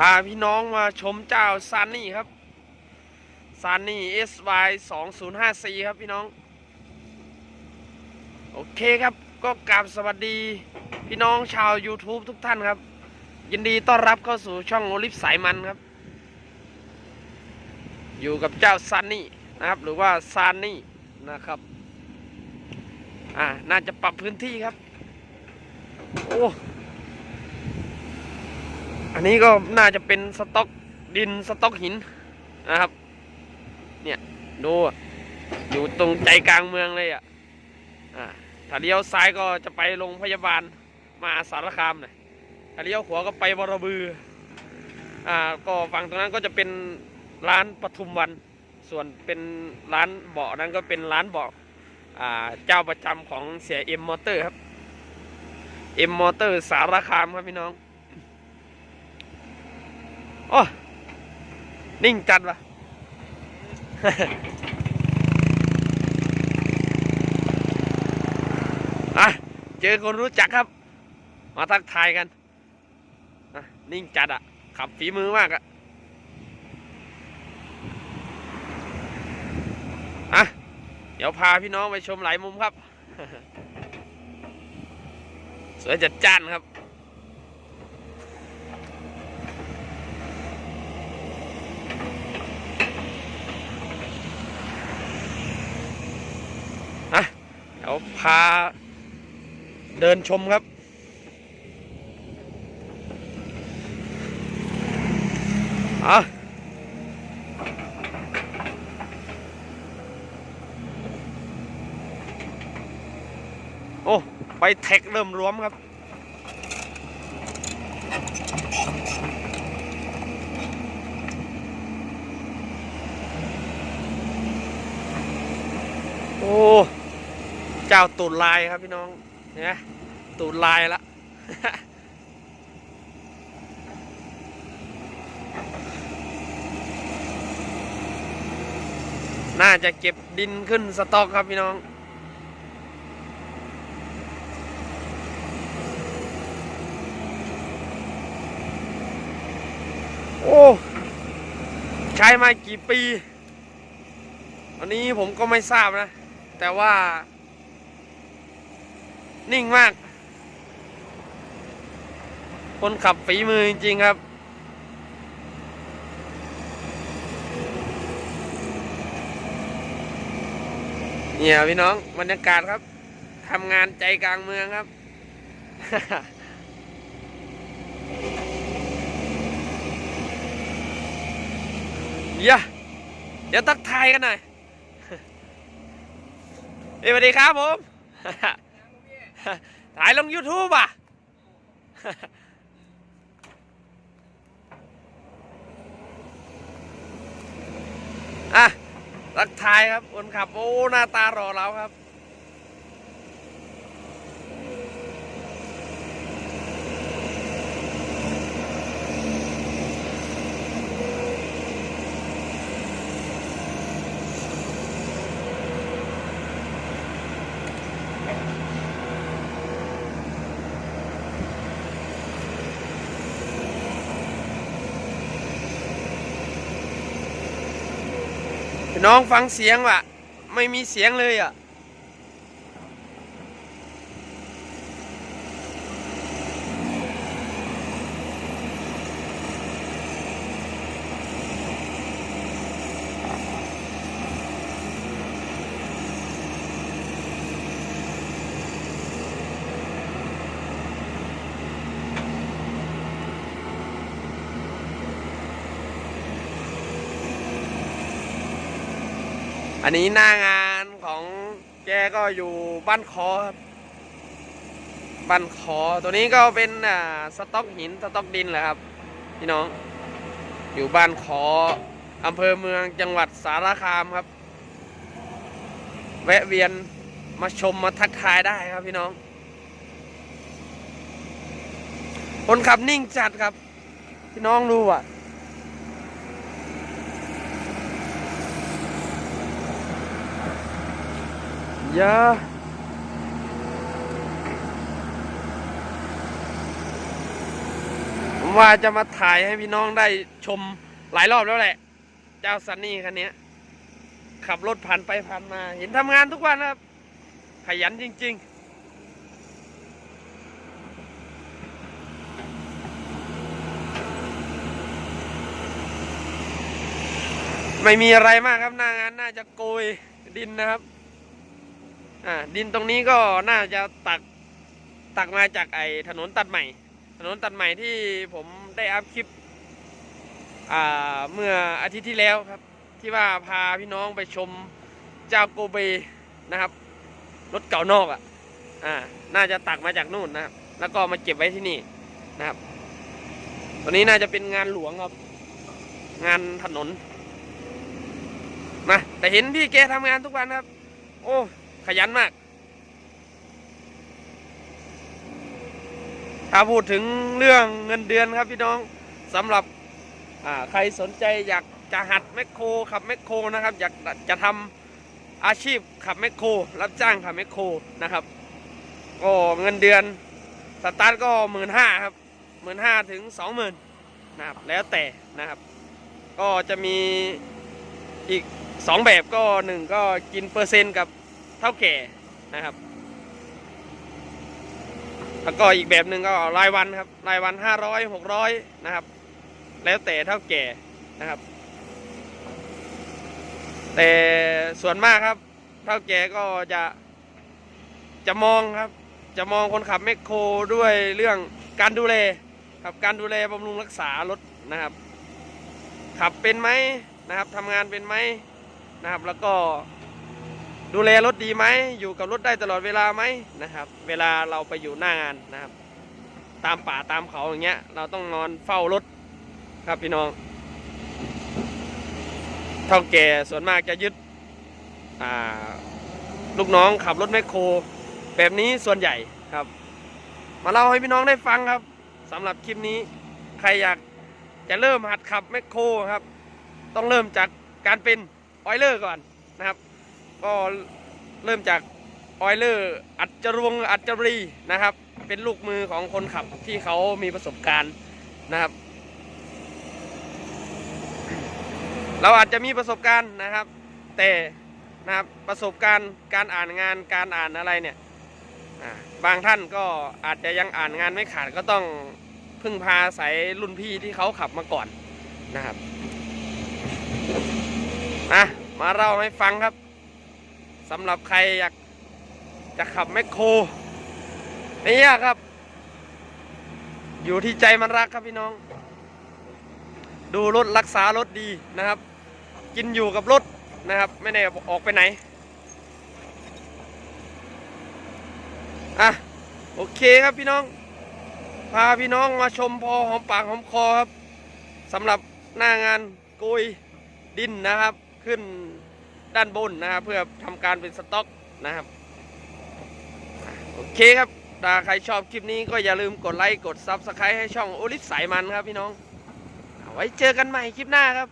พาพี่น้องมาชมเจ้าซันนี่ครับซันนี่ SY 2 0 5 4ครับพี่น้อง โอเคครับก็กราบสวัสดีพี่น้องชาว YouTube ทุกท่านครับ ยินดีต้อนรับเข้าสู่ช่องโอลิฟสายมันครับ อยู่กับเจ้าซันนี่นะครับ หรือว่าซานนี่นะครับ อ่าน่าจะปรับพื้นที่ครับ โอ้ อันนี้ก็น่าจะเป็นสต็อกดินสต็อกหินนะครับ เนี่ยดูอยู่ตรงใจกลางเมืองเลยอะอ่าถ้าเลี้ยวซ้ายก็จะไปโรงพยาบาลมาสารคามเลยถ้าเลี้ยวขวาก็ไปบรบือ อ่า ก็ฝั่งตรงนั้นก็จะเป็นร้านปทุมวัน ส่วนเป็นร้านเบาะนั้นก็เป็นร้านเบาะอ่า เจ้าประจำของเสียเอ็มมอเตอร์ครับ เอ็มมอเตอร์สารคามครับพี่น้อง โอ้นิ่งจัดวะอะเจอคนรู้จักครับ มาทักทายกันอะนิ่งจัดอะขับฝีมือมากอะอะเดี๋ยวพาพี่น้องไปชมหลายมุมครับ สวยจัดจ้านครับ อะ เดี๋ยว พาเดินชมครับ อะโอ้ ไปเทคเริ่มรวมครับ โอ้ เจ้าตูดลายครับพี่น้องเนไหมตูดลายละน่าจะเก็บดินขึ้นสต็อกครับพี่น้อง โอ้ ใช้มากี่ปี อันนี้ผมก็ไม่ทราบนะ แต่ว่า นิ่งมาก คนขับฝีมือจริง ๆ ครับเนี่ยพี่น้องบรรยากาศครับทำงานใจกลางเมืองครับ เดี๋ยวเดี๋ยวตักทายกันหน่อยเอ้ยสวัสดีครับผม ถ่ายลง YouTube อะ อะรักทายครับคนขับ โอ้ หน้าตารอเราครับ น้องฟังเสียงว่ะ ไม่มีเสียงเลยอะ อันนี้หน้างานของแกก็อยู่บ้านคอครับบ้านคอตัวนี้ก็เป็นอ่าสต็อกหินสต็อกดินแหละครับ พี่น้อง อยู่บ้านคออำเภอเมืองจังหวัดสารคามครับ แวะเวียนมาชมมาทักทายได้ครับพี่น้อง คนขับนิ่งจัดครับ พี่น้องดูอะ ยาว่าจะมาถ่ายให้พี่น้องได้ชมหลายรอบแล้วแหละ เจ้าซันนี่คันนี้ขับรถผ่านไปผ่านมา เห็นทำงานทุกวันครับ ขยันจริง ๆไม่มีอะไรมากครับหน้างานน่าจะโกยดินนะครับ อ่าดินตรงนี้ก็น่าจะตักตักมาจากไอ้ถนนตัดใหม่ ถนนตัดใหม่ที่ผมได้อัพคลิปอ่าเมื่ออาทิตย์ที่แล้วครับ ที่ว่าพาพี่น้องไปชมเจ้าโกเบนะครับรถเก่านอกอะอ่าน่าจะตักมาจากนู่นนะครับแล้วก็มาเก็บไว้ที่นี่นะครับตัวนี้น่าจะเป็นงานหลวงครับ งานถนนนะแต่เห็นพี่แกทำงานทุกวันครับ โอ้ ขยันมาก ถ้าพูดถึงเรื่องเงินเดือนครับพี่น้องสำหรับใครสนใจอยากจะหัดแมคโครขับแมคโครนะครับ อยากจะทำอาชีพขับแมคโครรับจ้างขับแมคโครนะครับก็เงินเดือนสตาร์ทก็หมื่นห้าครับหมื่นห้าถึงสองหมื่นนะครับแล้วแต่นะครับ ก็จะมีอีกสองแบบก็หนึ่งก็กินเปอร์เซ็นต์กับ เท่าแก่นะครับ แล้วก็อีกแบบหนึ่งก็รายวันครับ รายวันห้าร้อยหกร้อยนะครับ แล้วแต่เท่าแก่นะครับ แต่ส่วนมากครับ เท่าแก่ก็จะจะมองครับ จะมองคนขับแมคโครด้วยเรื่องการดูแลครับการดูแลบำรุงรักษารถนะครับ ขับเป็นไหมนะครับทำงานเป็นไหมนะครับ แล้วก็ ดูแลรถดีไหมอยู่กับรถได้ตลอดเวลาไหมนะครับ เวลาเราไปอยู่หน้างานนะครับ ตามป่าตามเขาอย่างเงี้ย เราต้องนอนเฝ้ารถครับพี่น้องเท่าแก่ส่วนมากจะยึดลูกน้องขับรถแมคโคร แบบนี้ส่วนใหญ่ครับ มาเล่าให้พี่น้องได้ฟังครับสำหรับคลิปนี้ใครอยากจะเริ่มหัดขับแมคโครครับ ต้องเริ่มจากการเป็นออยเลอร์ก่อนนะครับ ก็เริ่มจากออยเลอร์อัจจรวงอัจจรีนะครับ เป็นลูกมือของคนขับที่เขามีประสบการณ์นะครับ เราอาจจะมีประสบการณ์นะครับ แต่นะครับประสบการณ์การอ่านงานการอ่านอะไรเนี่ยบางท่านก็อาจจะยังอ่านงานไม่ขาดก็ต้องพึ่งพาสายรุ่นพี่ที่เขาขับมาก่อนนะครับนะมาเล่าให้ฟังครับ สำหรับใครอยากจะขับแมคโครไม่ยากครับ อยู่ที่ใจมันรักครับพี่น้อง ดูรถรักษารถดีนะครับ กินอยู่กับรถนะครับ ไม่ได้ออกไปไหนอะโอเคครับพี่น้อง พาพี่น้องมาชมพอหอมปากหอมคอครับสำหรับหน้างานโกยดินนะครับ ขึ้น ด้านบนนะครับเพื่อทำการเป็นสต็อกนะครับ โอเคครับถ้าใครชอบคลิปนี้ก็อย่าลืมกดไลค์กดซับสไครต์ให้ช่องโอลิสสายมันครับพี่น้องเอาไว้เจอกันใหม่คลิปหน้าครับ